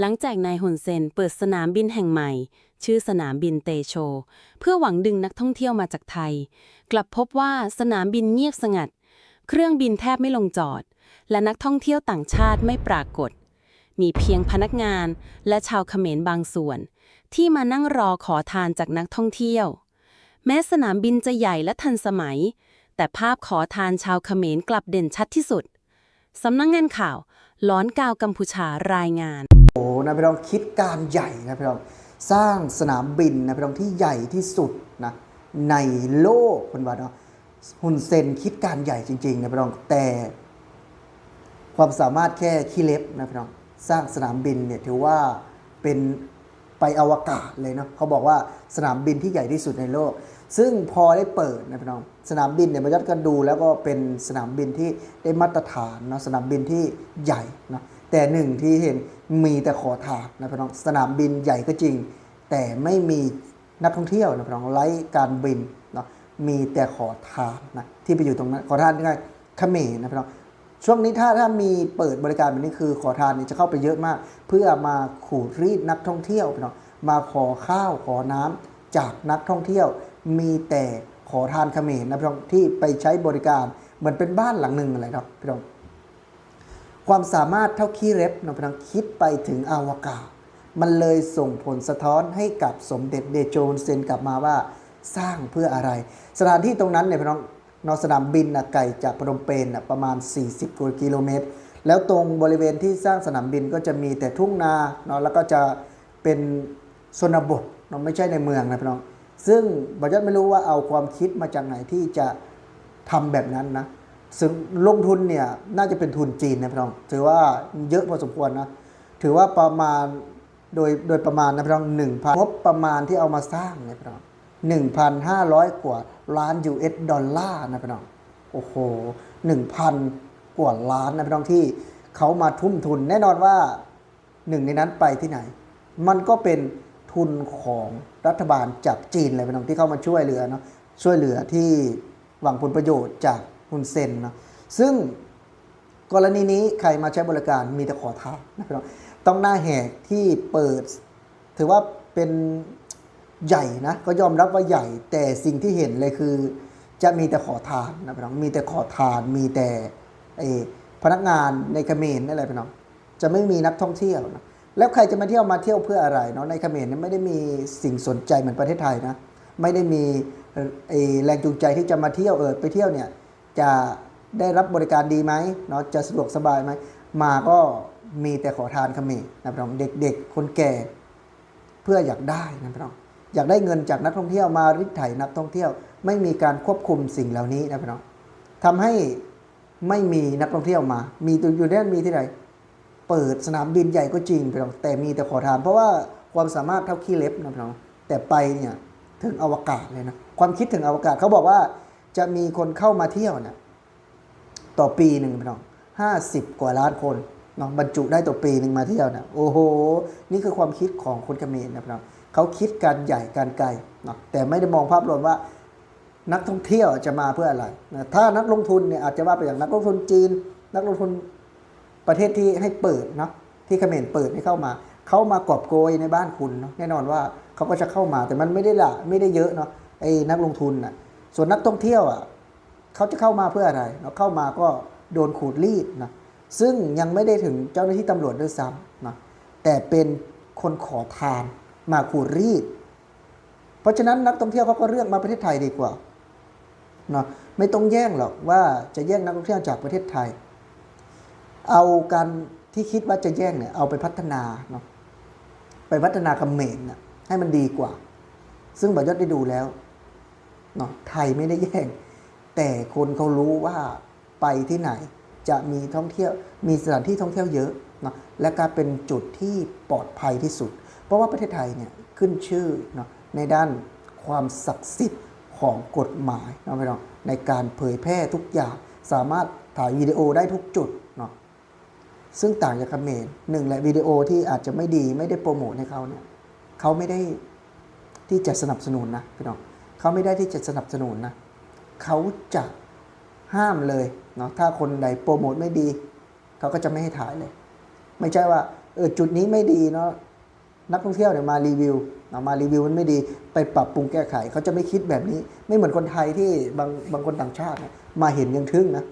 หลังจากนายฮุนเซนเปิดสนามบินแห่งใหม่ ชื่อสนามบินเตโช เพื่อหวังดึงนักท่องเที่ยวมาจากไทย กลับพบว่าสนามบินเงียบสงัด เครื่องบินแทบไม่ลงจอด และนักท่องเที่ยวต่างชาติไม่ปรากฏ มีเพียงพนักงานและชาวเขมรบางส่วน ที่มานั่งรอขอทานจากนักท่องเที่ยว แม้สนามบินจะใหญ่และทันสมัย แต่ภาพขอทานชาวเขมรกลับเด่นชัดที่สุดสำนักงงานข่าวล้อนกาวกัมพูชารายงาน นะพี่น้องคิดการใหญ่นะพี่น้องสร้างสนามบินนะพี่น้องที่ใหญ่ที่สุดนะในโลกคนว่าเนาะฮุนเซนคิดการใหญ่จริงๆนะพี่น้องแต่ ความสามารถแค่ขี้เล็บนะพี่น้องสร้างสนามบินเนี่ยถือว่าเป็นไปอวกาศเลยเนาะเขาบอกว่าสนามบินที่ใหญ่ที่สุดในโลก ซึ่งพอได้เปิดนะพี่น้องสนามบินเนี่ยมันยัดกันดูแล้วก็เป็นสนามบินที่ได้มาตรฐานเนาะสนามบินที่ใหญ่เนาะแต่หนึ่งที่เห็น มีแต่ขอทานนะพี่น้องสนามบินใหญ่ก็จริง แต่ไม่มีนักท่องเที่ยวนะพี่น้องไร้การบินเนาะมีแต่ขอทานนะที่ไปอยู่ตรงนั้นขอทานยังไงเขมรนะพี่น้องช่วงนี้ถ้าถ้ามีเปิดบริการแบบนี้คือขอทานนี่จะเข้าไปเยอะมาก เพื่อมาขูดรีดนักท่องเที่ยวพี่น้องมาขอข้าวขอน้ำจากนักท่องเที่ยว มีแต่ขอทานเขมรนะพี่น้องที่ไปใช้บริการเหมือนเป็นบ้านหลังหนึ่งอะไรครับพี่น้อง ความสามารถเท่าขี้เล็บนพี่น้องคิดไปถึงอวกาศ มันเลยส่งผลสะท้อนให้กับสมเด็จเดโจนเซนกลับมาว่าสร้างเพื่ออะไร สถานที่ตรงนั้นเนี่ยพี่น้องนอสนามบินนะไกลจากพนมเปญนะประมาณ 40กิโลเมตร แล้วตรงบริเวณที่สร้างสนามบินก็จะมีแต่ทุ่งนาเนาะแล้วก็จะเป็นชนบทเนาะไม่ใช่ในเมืองนะพี่น้อง ซึ่งบัจจัดไม่รู้ว่าเอาความคิดมาจากไหนที่จะทำแบบนั้นนะ ซึ่งลงทุนเนี่ยน่าจะเป็นทุนจีนนะพี่น้อง ถือว่าเยอะพอสมควรนะ ถือว่าประมาณโดยโดยประมาณนะพี่น้องหนึ่งพันงบประมาณที่เอามาสร้างเนี่ยพี่น้องหนึ่งพันห้าร้อยกว่าล้าน US ดอลลาร์นะพี่น้อง โอ้โหหนึ่งพันกว่าล้านนะพี่น้องที่เขามาทุ่มทุน แน่นอนว่าหนึ่งในนั้นไปที่ไหน มันก็เป็นทุนของรัฐบาลจากจีนเลยพี่น้องที่เข้ามาช่วยเหลือเนาะช่วยเหลือที่หวังผลประโยชน์จาก ฮุนเซนเนาะซึ่งกรณีนี้ใครมาใช้บริการมีแต่ขอทานนะพี่น้องต้องหน้าแหกที่เปิด ถือว่าเป็นใหญ่นะก็ยอมรับว่าใหญ่ แต่สิ่งที่เห็นเลยคือ จะมีแต่ขอทานนะพี่น้องมีแต่ขอทานมีแต่ไอ้พนักงานในเขมรนั่นแหละพี่น้องจะไม่มีนักท่องเที่ยวนะแล้วใครจะมาเที่ยวมาเที่ยวเพื่ออะไรเนาะในเขมรเนี่ยไม่ได้มีสิ่งสนใจเหมือนประเทศไทยนะไม่ได้มีแรงจูงใจที่จะมาเที่ยวเออไปเที่ยวเนี่ย จะได้รับบริการดีไหมเนาะจะสะดวกสบายไหมมาก็มีแต่ขอทานเขมรนะพี่น้องเด็กๆ คนแก่ เพื่ออยากได้นะพี่น้องอยากได้เงินจากนักท่องเที่ยวมาริดไถนักท่องเที่ยว ไม่มีการควบคุมสิ่งเหล่านี้นะพี่น้องทำให้ไม่มีนักท่องเที่ยวมา มีตัวอยู่ได้มีที่ไหนเปิดสนามบินใหญ่ก็จริงพี่น้องแต่มีแต่ขอทาน เพราะว่าความสามารถเท่าขี้เล็บนะพี่น้องแต่ไปเนี่ยถึงอวกาศเลยนะความคิดถึงอวกาศเขาบอกว่า จะมีคนเข้ามาเที่ยวเนี่ยต่อปีหนึ่งพี่น้องห้าสิบกว่าล้านคนเนาะบรรจุได้ต่อปีหนึ่งมาเที่ยวเนี่ยโอ้โห นี่คือความคิดของคนเขมรนะพี่น้องเขาคิดการใหญ่การไกลเนาะแต่ไม่ได้มองภาพรวมว่านักท่องเที่ยวจะมาเพื่ออะไรนะถ้านักลงทุนเนี่ยอาจจะว่าไปอย่างนักลงทุนจีน นักลงทุนประเทศที่ให้เปิดเนาะที่เขมรเปิดให้เข้ามา เขามากอบโกยในบ้านคุณเนาะแน่นอนว่าเขาก็จะเข้ามาแต่มันไม่ได้ละไม่ได้เยอะเนาะไอ้นักลงทุนน่ะ ส่วนนักท่องเที่ยวอะเขาจะเข้ามาเพื่ออะไรเนาเข้ามาก็โดนขูดรีดนะซึ่งยังไม่ได้ถึงเจ้าหน้าที่ตำรวจด้วยซ้ำนะแต่เป็นคนขอทานมาขูดรีด เพราะฉะนั้นนักท่องเที่ยวเขาก็เลือกมาประเทศไทยดีกว่าเนาะไม่ต้องแย่งหรอกว่าจะแย่งนักท่องเที่ยวจากประเทศไทย เอาการที่คิดว่าจะแย่งเนี่ยเอาไปพัฒนาเนาะไปพัฒนาคำเมรน่ะให้มันดีกว่า ซึ่งบอยศได้ดูแล้ว เนาะไทยไม่ได้แย่ง แต่คนเขารู้ว่าไปที่ไหนจะมีท่องเที่ยวมีสถานที่ท่องเที่ยวเยอะเนาะและการเป็นจุดที่ปลอดภัยที่สุด เพราะว่าประเทศไทยเนี่ยขึ้นชื่อเนาะในด้านความศักดิ์สิทธิ์ของกฎหมายเนาะพี่น้องในการเผยแพร่ทุกอย่างสามารถถ่ายวิดีโอได้ทุกจุดเนาะซึ่งต่างจากเขมรหนึ่งแหละวิดีโอที่อาจจะไม่ดีไม่ได้โปรโมทให้เขาเนี่ยเขาไม่ได้ที่จะสนับสนุนนะพี่น้อง เขาไม่ได้ที่จะสนับสนุนนะเขาจะห้ามเลยเนาะถ้าคนใดโปรโมทไม่ดีเขาก็จะไม่ให้ถ่ายเลย ไม่ใช่ว่าเออจุดนี้ไม่ดีเนาะนักท่องเที่ยวเนี่ยมารีวิวมารีวิวมันไม่ดีไปปรับปรุงแก้ไขเขาจะไม่คิดแบบนี้ ไม่เหมือนคนไทยที่บางบางคนต่างชาติ มาเห็นยังทึ่งนะ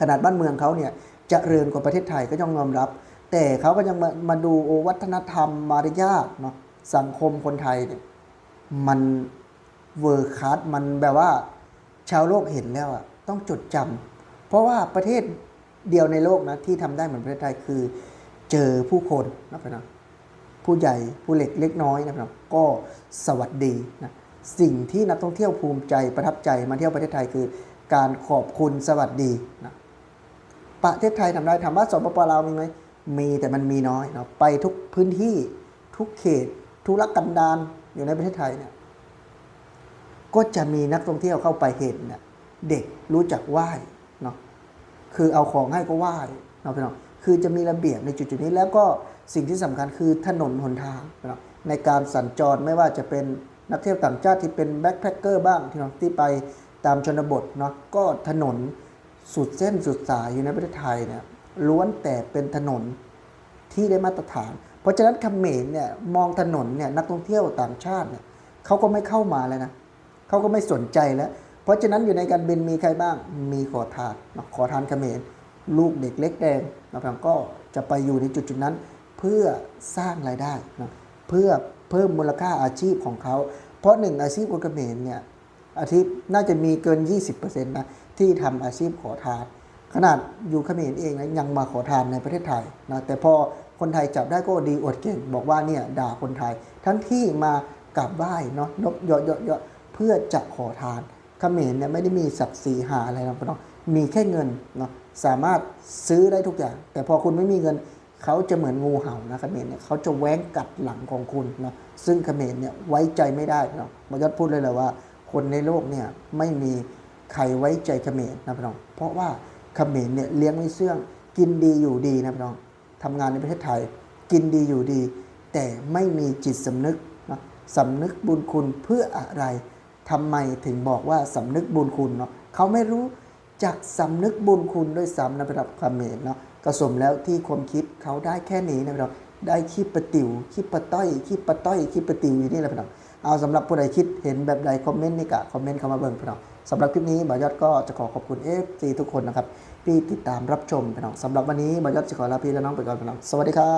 ขนาดบ้านเมืองเขาเนี่ยจะเริญกว่าประเทศไทยก็ต้องยอมรับ แต่เขาก็ยังมามาดูวัฒนธรรมมารยาทเนาะสังคมคนไทยเนี่ยมัน เวอร์คัสมันแบบว่าชาวโลกเห็นแล้วอะต้องจดจำเพราะว่าประเทศเดียวในโลกนะที่ทำได้เหมือนประเทศไทยคือเจอผู้คนนะพี่น้องผู้ใหญ่ผู้เล็กเล็กน้อยนะพี่น้องก็สวัสดีนะสิ่งที่นักท่องเที่ยวภูมิใจประทับใจมาเที่ยวประเทศไทยคือ การขอบคุณสวัสดีนะประเทศไทยทำได้ถามว่าสปปลาวมีไหมมีแต่มันมีน้อยเนาะไปทุกพื้นที่ทุกเขตทุรกันดารอยู่ในประเทศไทยเนี่ย ก็จะมีนักท่องเที่ยวเข้าไปเห็นเนี่ยเด็กรู้จักไหว้เนาะคือเอาของให้ก็ไหว้เนาะพี่น้องคือจะมีระเบียบในจุดๆนี้แล้วก็สิ่งที่สำคัญคือถนนหนทางเนาะในการสัญจรไม่ว่าจะเป็นนักเที่ยวต่างชาติที่เป็นแบ็คแพคเกอร์บ้างที่เนาะที่ไปตามชนบทเนาะก็ถนนสุดเส้นสุดสายอยู่ในประเทศไทยเนี่ยล้วนแต่เป็นถนนที่ได้มาตรฐาน เพราะฉะนั้นเขมรเนี่ยมองถนนเนี่ยนักท่องเที่ยวต่างชาติเนี่ยเขาก็ไม่เข้ามาแล้วนะ เขาก็ไม่สนใจแล้ว เพราะฉะนั้นอยู่ในการบินมีใครบ้าง มีขอทานนะขอทานเขมรลูกเด็กเล็กแดงนะครับก็จะไปอยู่ในจุดจุดนั้น เพื่อสร้างรายได้นะเพื่อเพิ่มมูลค่าอาชีพของเขา เพราะหนึ่งอาชีพคนเขมรเนี่ยอาทิตย์น่าจะมีเกิน 20%นะที่ทำอาชีพขอทาน ขนาดอยู่เขมรเองนะยังมาขอทานในประเทศไทยนะแต่พอคนไทยจับได้ก็ดีอดเก่ง บอกว่าเนี่ยด่าคนไทย ทั้งที่มากราบไหว้เนาะนกเยาะเยาะเยาะเพื่อจะขอทานเขมรเนี่ยไม่ได้มีศักดิ์ศรีหาอะไรนะพี่น้องมีแค่เงินเนาะสามารถซื้อได้ทุกอย่าง แต่พอคุณไม่มีเงินเขาจะเหมือนงูเห่านะเขมรเนี่ยเขาจะแว้งกัดหลังของคุณเนาะซึ่งเขมรเนี่ยไว้ใจไม่ได้เนาะมายอดพูดเลยแหละว่า คนในโลกเนี่ยไม่มีใครไว้ใจเขมรนะพี่น้องเพราะว่าเขมรเนี่ยเลี้ยงไม่เชื่องกินดีอยู่ดีนะพี่น้องทำงานในประเทศไทย กินดีอยู่ดี แต่ไม่มีจิตสำนึกนะสำนึกบุญคุณเพื่ออะไร ทำไมถึงบอกว่าสำนึกบุญคุณเนาะเขาไม่รู้จักสำนึกบุญคุณด้วยซ้ำนะพี่น้องเขมรเนาะกระสมแล้วที่ความคิดเขาได้แค่นี้นะพี่น้องได้ขี้ปะติว๋วขี้ปะต้อยขี้ปะต้อยขี้ปะติวอยู่นี่แหละพี่น้องเอาสำหรับผู้ใดคิดเห็นแบบใดคอมเมนต์นี่กะคอมเมนต์เข้ามาเบิ่งพี่น้องสำหรับคลิปนี้บอยอดก็จะขอขอบคุณเอฟซีทุกคนนะครับที่ติดตามรับชมพี่น้องสำหรับวันนี้บอยอดจะขอลาพี่และน้องไปก่อนพี่น้องสวัสดีครับ